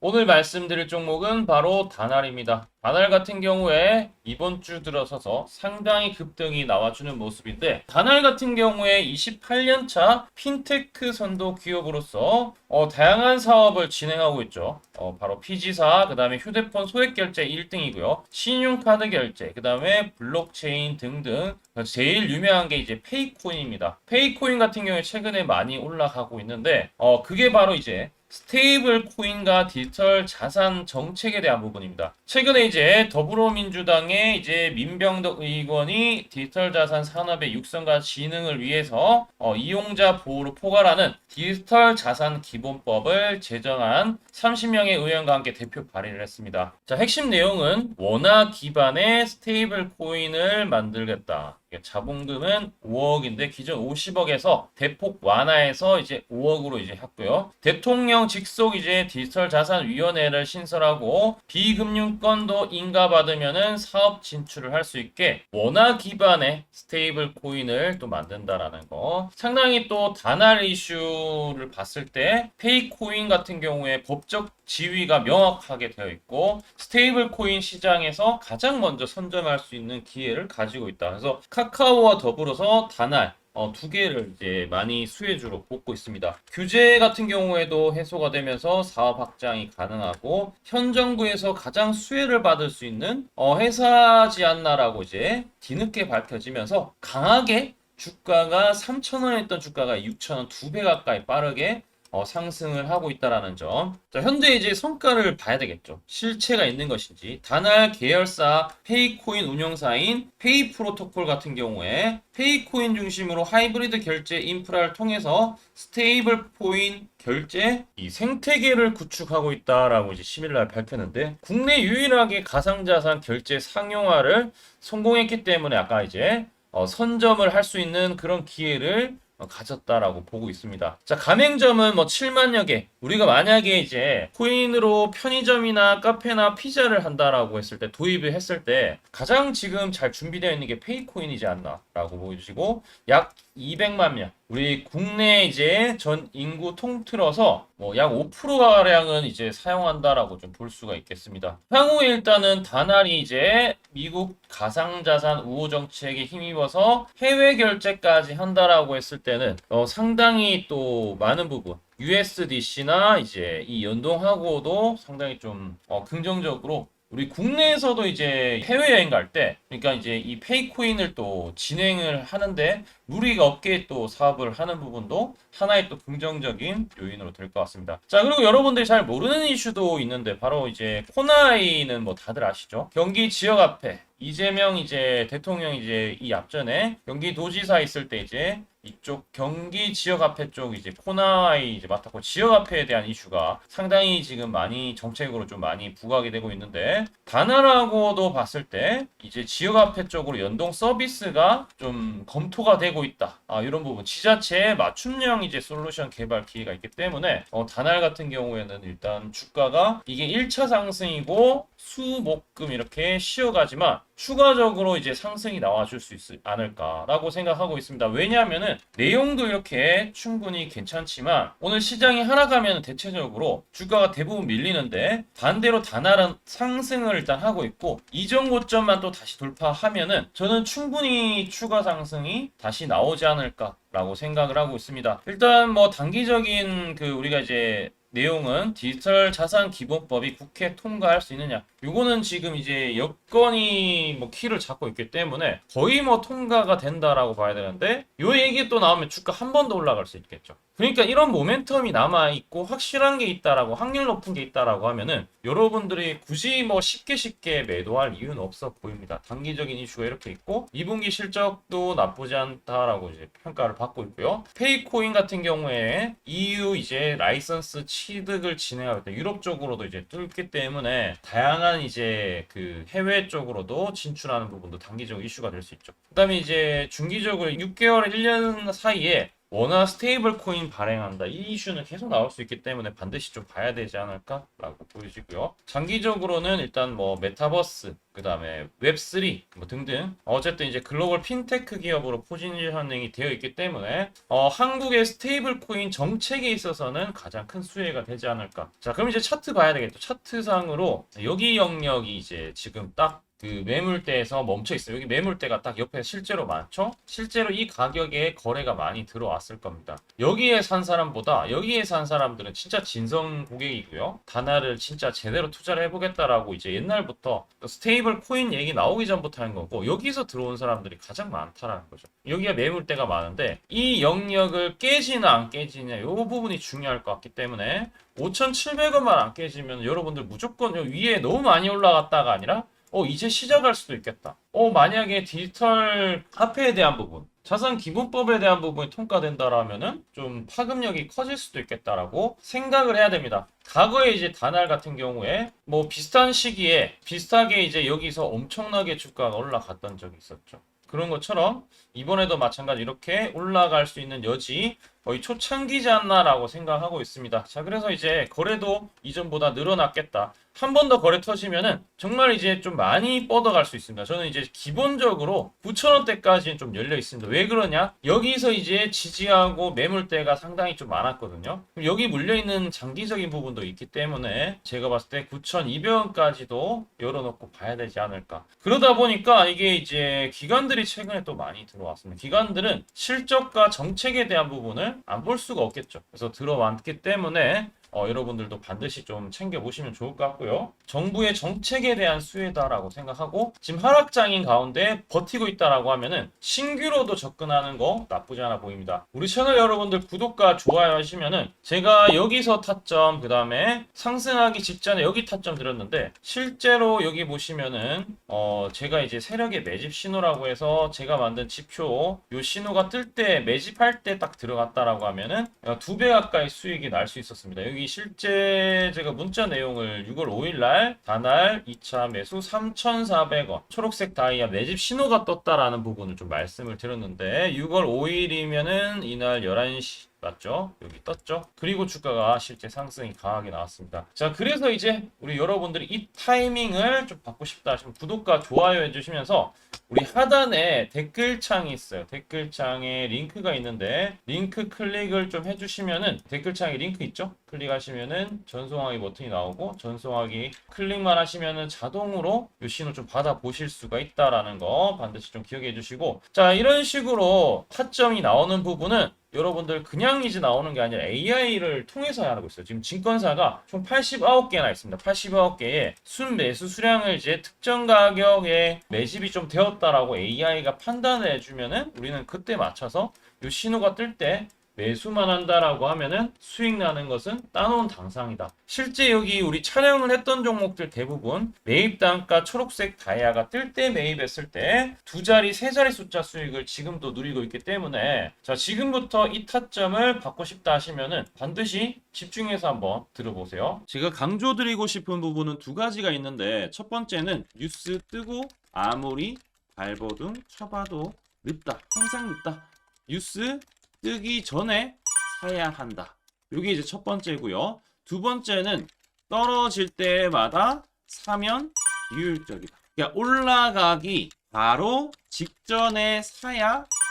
오늘 말씀드릴 종목은 바로 다날입니다. 다날 같은 경우에 이번 주 들어서서 상당히 급등이 나와주는 모습인데 다날 같은 경우에 28년차 핀테크 선도 기업으로서 어, 다양한 사업을 진행하고 있죠. 어, 바로 피지사, 그 다음에 휴대폰 소액 결제 1등이고요. 신용카드 결제, 그 다음에 블록체인 등등 제일 유명한 게 이제 페이코인입니다. 페이코인 같은 경우에 최근에 많이 올라가고 있는데 어, 그게 바로 이제 스테이블 코인과 디지털 자산 정책에 대한 부분입니다. 최근에 이제 더불어민주당의 이제 민병덕 의원이 디지털 자산 산업의 육성과 진흥을 위해서 어, 이용자 보호를 포괄하는 디지털 자산 기본법을 제정한 30명의 의원과 함께 대표 발의를 했습니다. 자, 핵심 내용은 원화 기반의 스테이블 코인을 만들겠다. 이게 자본금은 5억인데 기존 50억에서 대폭 완화해서 이제 5억으로 이제 했고요. 대통령 직속 이제 디지털 자산 위원회를 신설하고 비금융권도 인가받으면은 사업 진출을 할 수 있게 원화 기반의 스테이블 코인을 또 만든다라는 거. 상당히 또 다날 이슈를 봤을 때 페이 코인 같은 경우에 법적 지위가 명확하게 되어 있고 스테이블 코인 시장에서 가장 먼저 선점할 수 있는 기회를 가지고 있다. 그래서 카카오와 더불어서 다날 어, 두 개를 이제 많이 수혜주로 뽑고 있습니다. 규제 같은 경우에도 해소가 되면서 사업 확장이 가능하고 현 정부에서 가장 수혜를 받을 수 있는 어, 회사지 않나라고 이제 뒤늦게 밝혀지면서 강하게 주가가 3,000원 했던 주가가 6,000원 두 배 가까이 빠르게 어, 상승을 하고 있다라는 점. 자, 현재 이제 성과를 봐야 되겠죠. 실체가 있는 것인지. 다날 계열사 페이코인 운영사인 페이 프로토콜 같은 경우에 페이코인 중심으로 하이브리드 결제 인프라를 통해서 스테이블 코인 결제 이 생태계를 구축하고 있다라고 이제 10일 날 밝혔는데 국내 유일하게 가상자산 결제 상용화를 성공했기 때문에 아까 이제 어, 선점을 할 수 있는 그런 기회를 어, 가졌다라고 보고 있습니다. 자, 가맹점은 뭐 7만여 개. 우리가 만약에 이제 코인으로 편의점이나 카페나 피자를 한다라고 했을 때 도입을 했을 때 가장 지금 잘 준비되어 있는 게 페이코인이지 않나라고 보여주시고 약 200만 명. 우리 국내 이제 전 인구 통틀어서 뭐 약 5%가량은 이제 사용한다라고 좀 볼 수가 있겠습니다. 향후에 일단은 다날이 이제 미국 가상자산 우호 정책에 힘입어서 해외 결제까지 한다라고 했을 때는 어 상당히 또 많은 부분 USDC나 이제 이 연동하고도 상당히 좀 어, 긍정적으로 우리 국내에서도 이제 해외여행 갈 때, 그러니까 이제 이 페이코인을 또 진행을 하는데 무리가 없게 또 사업을 하는 부분도 하나의 또 긍정적인 요인으로 될 것 같습니다. 자, 그리고 여러분들이 잘 모르는 이슈도 있는데 바로 이제 코나이는 뭐 다들 아시죠? 경기 지역 앞에 이재명 이제 대통령 이제 이 앞전에 경기 도지사 있을 때 이제 이쪽 경기 지역 화폐 쪽 이제 코나이 이제 맡았고 지역 화폐에 대한 이슈가 상당히 지금 많이 정책으로 좀 많이 부각이 되고 있는데 다나라고도 봤을 때 이제 지역 화폐 쪽으로 연동 서비스가 좀 검토가 되고 있다. 아, 이런 부분 지자체에 맞춤형 이제 솔루션 개발 기회가 있기 때문에 어, 다날 같은 경우에는 일단 주가가 이게 1차 상승이고 수목금 이렇게 쉬어가지만 추가적으로 이제 상승이 나와줄 수 있지 않을까라고 생각하고 있습니다. 왜냐하면은 내용도 이렇게 충분히 괜찮지만 오늘 시장이 하락하면 대체적으로 주가가 대부분 밀리는데 반대로 다날은 상승을 일단 하고 있고 이전 고점만 또 다시 돌파하면은 저는 충분히 추가 상승이 다시 나오지 않을까 라고 생각을 하고 있습니다. 일단 뭐 단기적인 그 우리가 이제 내용은 디지털 자산 기본법이 국회 통과할 수 있느냐. 요거는 지금 이제 여건이 뭐 키를 잡고 있기 때문에 거의 뭐 통과가 된다라고 봐야 되는데 요 얘기 또 나오면 주가 한 번 더 올라갈 수 있겠죠. 그러니까 이런 모멘텀이 남아 있고 확실한 게 있다라고 확률 높은 게 있다라고 하면은 여러분들이 굳이 뭐 쉽게 쉽게 매도할 이유는 없어 보입니다. 단기적인 이슈가 이렇게 있고 2분기 실적도 나쁘지 않다라고 이제 평가를 받고 있고요. 페이코인 같은 경우에 EU 이제 라이선스 취득을 진행할 때 유럽 쪽으로도 이제 뚫기 때문에 다양한 이제 그 해외 쪽으로도 진출하는 부분도 단기적 이슈가 될 수 있죠. 그다음에 이제 중기적으로 6개월 1년 사이에 원화 스테이블 코인 발행한다. 이 이슈는 계속 나올 수 있기 때문에 반드시 좀 봐야 되지 않을까라고 보여지고요. 장기적으로는 일단 뭐 메타버스, 그 다음에 웹3 뭐 등등 어쨌든 이제 글로벌 핀테크 기업으로 포지션링이 되어 있기 때문에 어, 한국의 스테이블 코인 정책에 있어서는 가장 큰 수혜가 되지 않을까. 자, 그럼 이제 차트 봐야 되겠죠. 차트상으로 여기 영역이 이제 지금 딱 그 매물대에서 멈춰 있어요. 여기 매물대가 딱 옆에 실제로 많죠? 실제로 이 가격에 거래가 많이 들어왔을 겁니다. 여기에 산 사람보다 여기에 산 사람들은 진짜 진성 고객이고요. 다나를 진짜 제대로 투자를 해보겠다라고 이제 옛날부터 스테이블 코인 얘기 나오기 전부터 한 거고 여기서 들어온 사람들이 가장 많다라는 거죠. 여기가 매물대가 많은데 이 영역을 깨지나 안 깨지냐 이 부분이 중요할 것 같기 때문에 5,700원만 안 깨지면 여러분들 무조건 위에 너무 많이 올라갔다가 아니라 어, 이제 시작할 수도 있겠다. 어, 만약에 디지털 화폐에 대한 부분, 자산 기본법에 대한 부분이 통과된다라면은 좀 파급력이 커질 수도 있겠다라고 생각을 해야 됩니다. 과거에 이제 다날 같은 경우에 뭐 비슷한 시기에 비슷하게 이제 여기서 엄청나게 주가가 올라갔던 적이 있었죠. 그런 것처럼 이번에도 마찬가지 이렇게 올라갈 수 있는 여지 거의 초창기지 않나라고 생각하고 있습니다. 자, 그래서 이제 거래도 이전보다 늘어났겠다. 한 번 더 거래 터지면은 정말 이제 좀 많이 뻗어갈 수 있습니다. 저는 이제 기본적으로 9,000원대까지는 좀 열려 있습니다. 왜 그러냐? 여기서 이제 지지하고 매물대가 상당히 좀 많았거든요. 그럼 여기 물려있는 장기적인 부분도 있기 때문에 제가 봤을 때 9,200원까지도 열어놓고 봐야 되지 않을까. 그러다 보니까 이게 이제 기관들이 최근에 또 많이 들어왔습니다. 기관들은 실적과 정책에 대한 부분을 안 볼 수가 없겠죠. 그래서 들어왔기 때문에 어, 여러분들도 반드시 좀 챙겨보시면 좋을 것 같고요. 정부의 정책에 대한 수혜다라고 생각하고 지금 하락장인 가운데 버티고 있다라고 하면은 신규로도 접근하는 거 나쁘지 않아 보입니다. 우리 채널 여러분들 구독과 좋아요 하시면은 제가 여기서 타점 그 다음에 상승하기 직전에 여기 타점 드렸는데 실제로 여기 보시면은 어 제가 이제 세력의 매집 신호라고 해서 제가 만든 지표 요 신호가 뜰 때 매집할 때 딱 들어갔다라고 하면은 두 배 가까이 수익이 날 수 있었습니다. 여기 실제 제가 문자 내용을 6월 5일 날 다날 2차 매수 3,400원 초록색 다이아 매집 신호가 떴다라는 부분을 좀 말씀을 드렸는데 6월 5일이면은 이날 11시 맞죠? 여기 떴죠? 그리고 주가가 실제 상승이 강하게 나왔습니다. 자, 그래서 이제 우리 여러분들이 이 타이밍을 좀 받고 싶다 하시면 구독과 좋아요 해주시면서 우리 하단에 댓글창이 있어요. 댓글창에 링크가 있는데 링크 클릭을 좀 해주시면은 댓글창에 링크 있죠? 클릭하시면은 전송하기 버튼이 나오고 전송하기 클릭만 하시면은 자동으로 이 신호 좀 받아 보실 수가 있다라는 거 반드시 좀 기억해 주시고 자 이런 식으로 타점이 나오는 부분은 여러분들 그냥 이제 나오는 게 아니라 AI를 통해서 하고 있어요. 지금 증권사가 총 89개나 있습니다. 89개의 순 매수 수량을 이제 특정 가격에 매집이 좀 되었다라고 AI가 판단을 해주면은 우리는 그때 맞춰서 이 신호가 뜰 때 매수만 한다라고 하면은 수익 나는 것은 따놓은 당상이다. 실제 여기 우리 촬영을 했던 종목들 대부분 매입 단가 초록색 다이아가 뜰 때 매입했을 때 두 자리, 세 자리 숫자 수익을 지금도 누리고 있기 때문에 자 지금부터 이 타점을 받고 싶다 하시면은 반드시 집중해서 한번 들어보세요. 제가 강조드리고 싶은 부분은 두 가지가 있는데 첫 번째는 뉴스 뜨고 아무리 발버둥 쳐봐도 늦다. 항상 늦다. 뉴스 뜨기 전에 사야 한다. 이게 이제 첫 번째고요. 두 번째는 떨어질 때마다 사면 비효율적이다. 그러니까 올라가기 바로 직전에 사야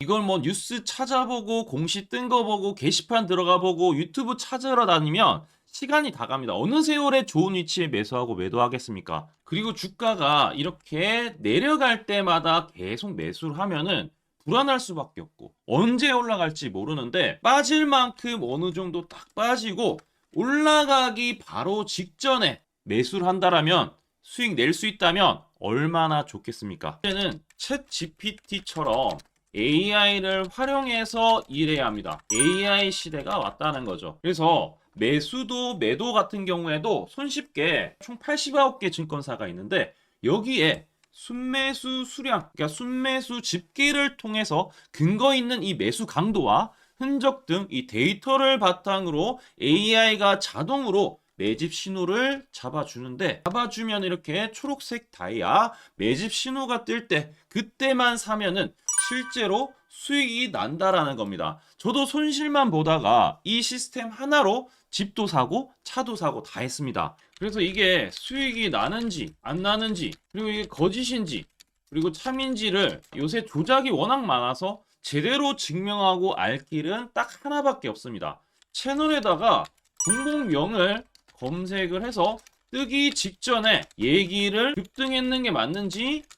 이걸 뭐 뉴스 찾아보고 공시 뜬 거 보고 게시판 들어가 보고 유튜브 찾으러 다니면 시간이 다 갑니다. 어느 세월에 좋은 위치에 매수하고 매도하겠습니까? 그리고 주가가 이렇게 내려갈 때마다 계속 매수를 하면은 불안할 수밖에 없고 언제 올라갈지 모르는데 빠질 만큼 어느 정도 딱 빠지고 올라가기 바로 직전에 매수를 한다라면 수익 낼 수 있다면 얼마나 좋겠습니까? 이제는 챗 GPT처럼 AI를 활용해서 일해야 합니다. AI 시대가 왔다는 거죠. 그래서 매수도 매도 같은 경우에도 손쉽게 총 89개 증권사가 있는데 여기에 순매수 수량, 그러니까 순매수 집계를 통해서 근거 있는 이 매수 강도와 흔적 등 이 데이터를 바탕으로 AI가 자동으로 매집 신호를 잡아주는데 잡아주면 이렇게 초록색 다이아 매집 신호가 뜰 때 그때만 사면은 실제로 수익이 난다라는 겁니다. 저도 손실만 보다가 이 시스템 하나로 집도 사고 차도 사고 다 했습니다. 그래서 이게 수익이 나는지 안 나는지 그리고 이게 거짓인지 그리고 참인지를 요새 조작이 워낙 많아서 제대로 증명하고 알 길은 딱 하나밖에 없습니다. 채널에다가 종목명을 검색을 해서 뜨기 직전에 얘기를 급등했는 게 맞는지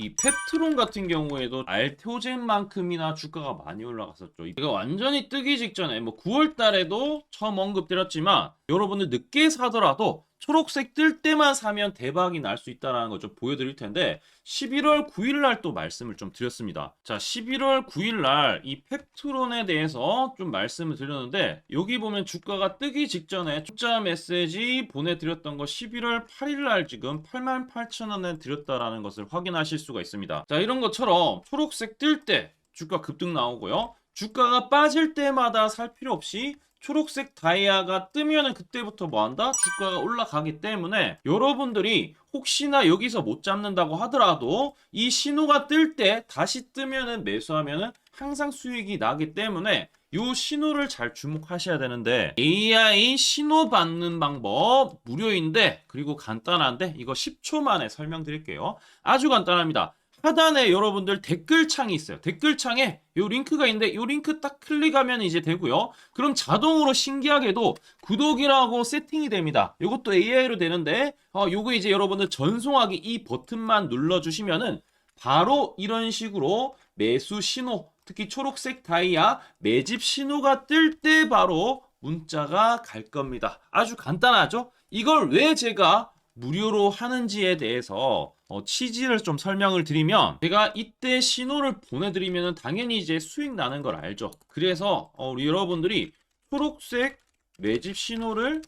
이 펩트론 같은 경우에도 알테오젠만큼이나 주가가 많이 올라갔었죠. 이거 완전히 뜨기 직전에 뭐 9월 달에도 처음 언급드렸지만 여러분들 늦게 사더라도 초록색 뜰 때만 사면 대박이 날 수 있다는 걸 좀 보여드릴 텐데 11월 9일 날 또 말씀을 좀 드렸습니다. 자, 11월 9일 날 이 펩트론에 대해서 좀 말씀을 드렸는데 여기 보면 주가가 뜨기 직전에 투자 메시지 보내드렸던 거 11월 8일 날 지금 88,000원에 드렸다라는 것을 확인하실 수가 있습니다. 자, 이런 것처럼 초록색 뜰 때 주가 급등 나오고요. 주가가 빠질 때마다 살 필요 없이 초록색 다이아가 뜨면은 그때부터 뭐 한다? 주가가 올라가기 때문에 여러분들이 혹시나 여기서 못 잡는다고 하더라도 이 신호가 뜰 때 다시 뜨면은 매수하면은 항상 수익이 나기 때문에 요 신호를 잘 주목하셔야 되는데 AI 신호 받는 방법 무료인데 그리고 간단한데 이거 10초 만에 설명드릴게요. 아주 간단합니다. 하단에 여러분들 댓글창이 있어요. 댓글창에 요 링크가 있는데 요 링크 딱 클릭하면 이제 되고요. 그럼 자동으로 신기하게도 구독이라고 세팅이 됩니다. 요것도 AI로 되는데 어 요거 이제 여러분들 전송하기 이 버튼만 눌러 주시면은 바로 이런 식으로 매수 신호, 특히 초록색 다이아 매집 신호가 뜰 때 바로 문자가 갈 겁니다. 아주 간단하죠? 이걸 왜 제가 무료로 하는지에 대해서 어, 취지를 좀 설명을 드리면 제가 이때 신호를 보내드리면 당연히 이제 수익 나는 걸 알죠. 그래서 어, 우리 여러분들이 초록색 매집 신호를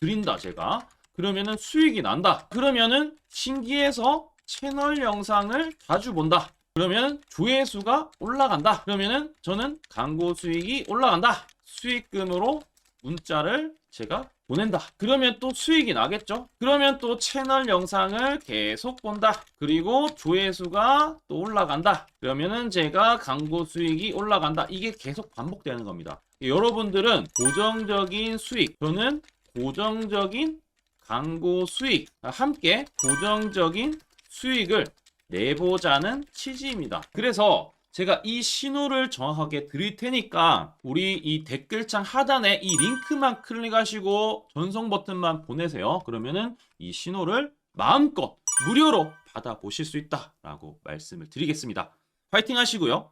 드린다 제가 그러면은 수익이 난다. 그러면은 신기해서 채널 영상을 자주 본다. 그러면 조회수가 올라간다. 그러면은 저는 광고 수익이 올라간다. 수익금으로 문자를 제가 보낸다. 그러면 또 수익이 나겠죠? 그러면 또 채널 영상을 계속 본다. 그리고 조회수가 또 올라간다. 그러면은 제가 광고 수익이 올라간다. 이게 계속 반복되는 겁니다. 여러분들은 고정적인 수익, 저는 고정적인 광고 수익, 함께 고정적인 수익을 내보자는 취지입니다. 그래서 제가 이 신호를 정확하게 드릴 테니까 우리 이 댓글창 하단에 이 링크만 클릭하시고 전송 버튼만 보내세요. 그러면은 이 신호를 마음껏 무료로 받아보실 수 있다라고 말씀을 드리겠습니다. 파이팅 하시고요.